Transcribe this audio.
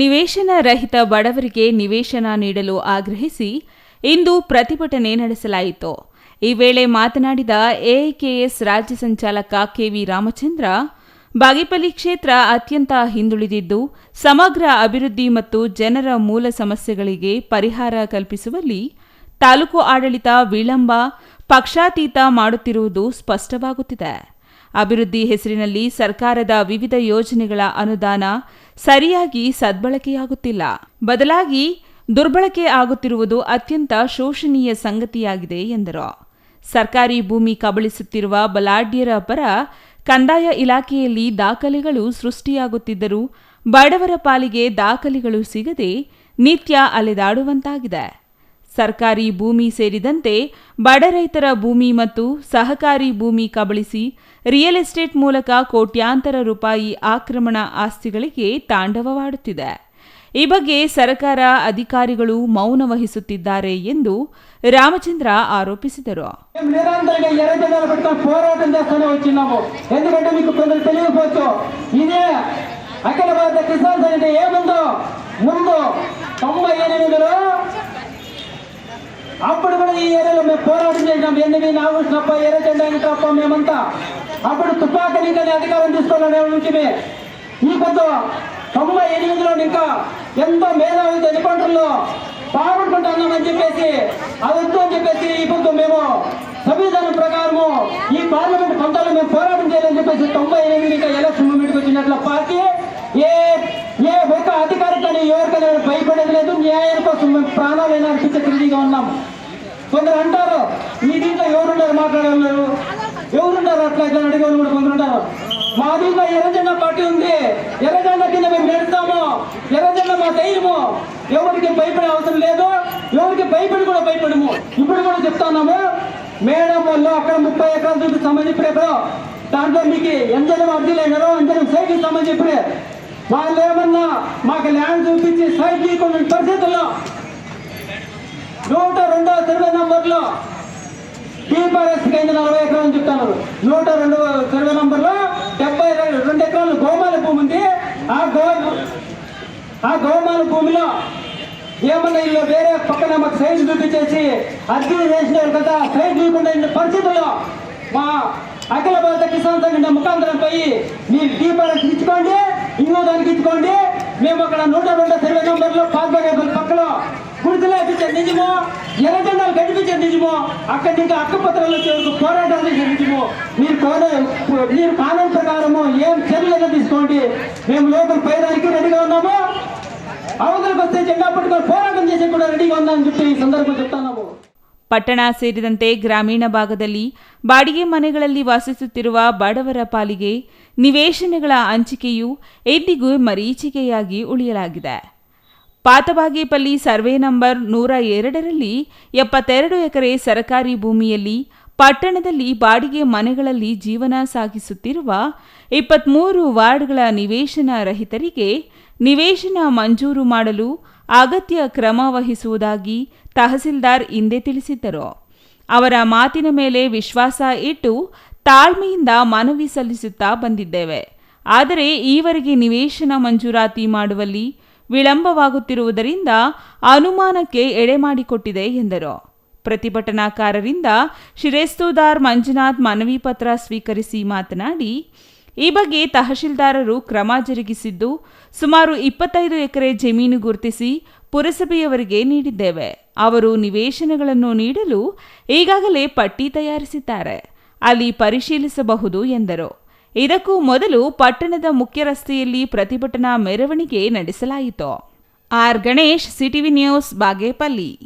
ನಿವೇಶನ ರಹಿತ ಬಡವರಿಗೆ ನಿವೇಶನ ನೀಡಲು ಆಗ್ರಹಿಸಿ ಇಂದು ಪ್ರತಿಭಟನೆ ನಡೆಸಲಾಯಿತು. ಈ ವೇಳೆ ಮಾತನಾಡಿದ ಎಐಕೆಎಸ್ ರಾಜ್ಯ ಸಂಚಾಲಕ ಕೆವಿ ರಾಮಚಂದ್ರ, ಬಾಗೇಪಲ್ಲಿ ಕ್ಷೇತ್ರ ಅತ್ಯಂತ ಹಿಂದುಳಿದಿದ್ದು, ಸಮಗ್ರ ಅಭಿವೃದ್ಧಿ ಮತ್ತು ಜನರ ಮೂಲ ಸಮಸ್ಯೆಗಳಿಗೆ ಪರಿಹಾರ ಕಲ್ಪಿಸುವಲ್ಲಿ ತಾಲೂಕು ಆಡಳಿತ ವಿಳಂಬ, ಪಕ್ಷಾತೀತ ಮಾಡುತ್ತಿರುವುದು ಸ್ಪಷ್ಟವಾಗುತ್ತಿದೆ. ಅಭಿವೃದ್ಧಿ ಹೆಸರಿನಲ್ಲಿ ಸರ್ಕಾರದ ವಿವಿಧ ಯೋಜನೆಗಳ ಅನುದಾನ ಸರಿಯಾಗಿ ಸದ್ಬಳಕೆಯಾಗುತ್ತಿಲ್ಲ. ಬದಲಾಗಿ ದುರ್ಬಳಕೆ ಆಗುತ್ತಿರುವುದು ಅತ್ಯಂತ ಶೋಷಣೀಯ ಸಂಗತಿಯಾಗಿದೆ ಎಂದರು. ಸರ್ಕಾರಿ ಭೂಮಿ ಕಬಳಿಸುತ್ತಿರುವ ಬಲಾಢ್ಯರ ಪರ ಕಂದಾಯ ಇಲಾಖೆಯಲ್ಲಿ ದಾಖಲೆಗಳು ಸೃಷ್ಟಿಯಾಗುತ್ತಿದ್ದರೂ ಬಡವರ ಪಾಲಿಗೆ ದಾಖಲೆಗಳು ಸಿಗದೆ ನಿತ್ಯ ಅಲೆದಾಡುವಂತಾಗಿದೆ. ಸರ್ಕಾರಿ ಭೂಮಿ ಸೇರಿದಂತೆ ಬಡ ರೈತರ ಭೂಮಿ ಮತ್ತು ಸಹಕಾರಿ ಭೂಮಿ ಕಬಳಿಸಿ ರಿಯಲ್ ಎಸ್ಟೇಟ್ ಮೂಲಕ ಕೋಟ್ಯಾಂತರ ರೂಪಾಯಿ ಆಕ್ರಮಣ ಆಸ್ತಿಗಳಿಗೆ ತಾಂಡವವಾಡುತ್ತಿದೆ. ಈ ಬಗ್ಗೆ ಸರ್ಕಾರ ಅಧಿಕಾರಿಗಳು ಮೌನ ವಹಿಸುತ್ತಿದ್ದಾರೆ ಎಂದು ರಾಮಚಂದ್ರ ಆರೋಪಿಸಿದರು. ಅಖಿಲ ಭಾರತ ಕಿಸಾನ್ ಸಮಿತಿ ಮುಂದೆ ತಮ್ಮ ఈ ఏరియాలో మేము పోరాటం చేసినాం. ఎనిమిది నాలుగు తప్ప ఎర్ర జెండా తప్ప మేమంతా అప్పుడు తుపాకీ నీకని అధికారం తీసుకున్నాం నుంచి ఈ కొంత తొంభై ఎనిమిదిలో ఇంకా ఎంతో మేధావితో నిబంధనలు పాల్గొంటున్నామని చెప్పేసి అది వద్దు అని చెప్పేసి ఈ పొద్దు మేము సంవిధానం ప్రకారము ఈ పార్లమెంట్ పంతాలు మేము పోరాటం చేయాలని చెప్పేసి తొంభై ఎనిమిది ఇంకా ఎలక్షన్ మూమెంట్కి వచ్చినట్లు పార్టీ ఏ ఏ ఒక్క అధికారి కానీ ఎవరికైనా భయపడేది లేదు. న్యాయం కోసం మేము ప్రాణాలైనా అర్పించే ఉన్నాం. కొందరు అంటారు మీ దీంట్లో ఎవరున్నారు మాట్లాడగలరు ఎవరున్నారు అట్లా ఇట్లా అడిగేవాళ్ళు కూడా కొందరు ఉంటారు. మా దీంట్లో ఎర్రజెండ పార్టీ ఉంది. ఎర్రజెండ కింద మేము నడుస్తాము. ఎర్రజెండ మా ధైర్యము. ఎవరికి భయపడే అవసరం లేదు. ఎవరికి భయపడి కూడా భయపడము. ఇప్పుడు కూడా చెప్తున్నాము మేడం వాళ్ళు అక్కడ ముప్పై ఎకరాలు సంబంధించి ఇప్పుడు దాంట్లో మీకు ఎంజనం అర్జీలు అయినారో ఎంజనం సైకిల్ సంబంధించి ఇప్పుడే వాళ్ళు ఏమన్నా మాకు ల్యాండ్ చూపించి సైకిల్ కొన్ని పరిస్థితుల్లో నూట రెండవ సర్వే నంబర్లో టీఆర్ఎస్ కింద నలభై ఎకరాలు చెప్తాను నూట రెండు సర్వే నంబర్లో డెబ్బై రెండు ఎకరాలు గోమాల భూమి ఉంది. ఆ గో ఆ గోమాల భూమిలో ఏమన్నా ఇల్లు వేరే పక్కన మాకు సైజ్ చూపించేసి అర్జీ చేసిన కదా సైజ్ చూకుండా పరిస్థితుల్లో మా అఖిల భారత కిసాన్ సంఘటన ముఖాంతరం పోయి మీరు టీపీఆర్ఎస్ ఇచ్చుకోండి ఇంకో దానికి ఇచ్చుకోండి. మేము అక్కడ నూట రెండు సర్వే నంబర్లో పాస్బుక్ పక్కలో గుడిసెలు వేపించే నిజమో ఎర్రజెండాలు కనిపించే నిజమో అక్కడి ఇంకా అక్కపత్రాలు వచ్చే వరకు పోరాటాలు చేసే నిజమో మీరు కోరే మీరు కాలం ప్రకారము ఏం చర్యలు తీసుకోండి మేము లోపల పైదానికి రెడీగా ఉన్నాము అవతలకు వస్తే జెండా పట్టుకొని పోరాటం చేసే కూడా రెడీగా ఉన్నామని చెప్పి ఈ సందర్భం చెప్తున్నాము ಪಟ್ಟಣ ಸೇರಿದಂತೆ ಗ್ರಾಮೀಣ ಭಾಗದಲ್ಲಿ ಬಾಡಿಗೆ ಮನೆಗಳಲ್ಲಿ ವಾಸಿಸುತ್ತಿರುವ ಬಡವರ ಪಾಲಿಗೆ ನಿವೇಶನಗಳ ಹಂಚಿಕೆಯು ಎಂದಿಗೂ ಮರೀಚಿಕೆಯಾಗಿ ಉಳಿಯಲಾಗಿದೆ ಪಾತಬಾಗೇಪಲ್ಲಿ ಸರ್ವೆ ನಂಬರ್ ನೂರ ಎರಡರಲ್ಲಿ ಎಪ್ಪತ್ತೆರಡು ಎಕರೆ ಸರಕಾರಿ ಭೂಮಿಯಲ್ಲಿ ಪಟ್ಟಣದಲ್ಲಿ ಬಾಡಿಗೆ ಮನೆಗಳಲ್ಲಿ ಜೀವನ ಸಾಗಿಸುತ್ತಿರುವ ಇಪ್ಪತ್ಮೂರು ವಾರ್ಡ್ಗಳ ನಿವೇಶನ ರಹಿತರಿಗೆ ನಿವೇಶನ ಮಂಜೂರು ಮಾಡಲು ಅಗತ್ಯ ಕ್ರಮ ವಹಿಸುವುದಾಗಿ ತಹಸೀಲ್ದಾರ್ ಹಿಂದೆ ತಿಳಿಸಿದ್ದರು. ಅವರ ಮಾತಿನ ಮೇಲೆ ವಿಶ್ವಾಸ ಇಟ್ಟು ತಾಳ್ಮೆಯಿಂದ ಮನವಿ ಸಲ್ಲಿಸುತ್ತಾ ಬಂದಿದ್ದೇವೆ. ಆದರೆ ಈವರೆಗೆ ನಿವೇಶನ ಮಂಜೂರಾತಿ ಮಾಡುವಲ್ಲಿ ವಿಳಂಬವಾಗುತ್ತಿರುವುದರಿಂದ ಅನುಮಾನಕ್ಕೆ ಎಡೆ ಮಾಡಿಕೊಟ್ಟಿದೆ ಎಂದರು. ಪ್ರತಿಭಟನಾಕಾರರಿಂದ ಶಿರೇಸ್ತುದಾರ್ ಮಂಜುನಾಥ್ ಮನವಿ ಪತ್ರ ಸ್ವೀಕರಿಸಿ ಮಾತನಾಡಿ, ಈ ಬಗ್ಗೆ ತಹಶೀಲ್ದಾರರು ಕ್ರಮ ಜರುಗಿಸಿದ್ದು, ಸುಮಾರು ಇಪ್ಪತ್ತೈದು ಎಕರೆ ಜಮೀನು ಗುರುತಿಸಿ ಪುರಸಭೆಯವರಿಗೆ ನೀಡಿದ್ದೇವೆ. ಅವರು ನಿವೇಶನಗಳನ್ನು ನೀಡಲು ಈಗಾಗಲೇ ಪಟ್ಟಿ ತಯಾರಿಸಿದ್ದಾರೆ. ಅಲ್ಲಿ ಪರಿಶೀಲಿಸಬಹುದು ಎಂದರು. ಇದಕ್ಕೂ ಮೊದಲು ಪಟ್ಟಣದ ಮುಖ್ಯ ರಸ್ತೆಯಲ್ಲಿ ಪ್ರತಿಭಟನಾ ಮೆರವಣಿಗೆ ನಡೆಸಲಾಯಿತು. R. Ganesh CTV news Bagepalli.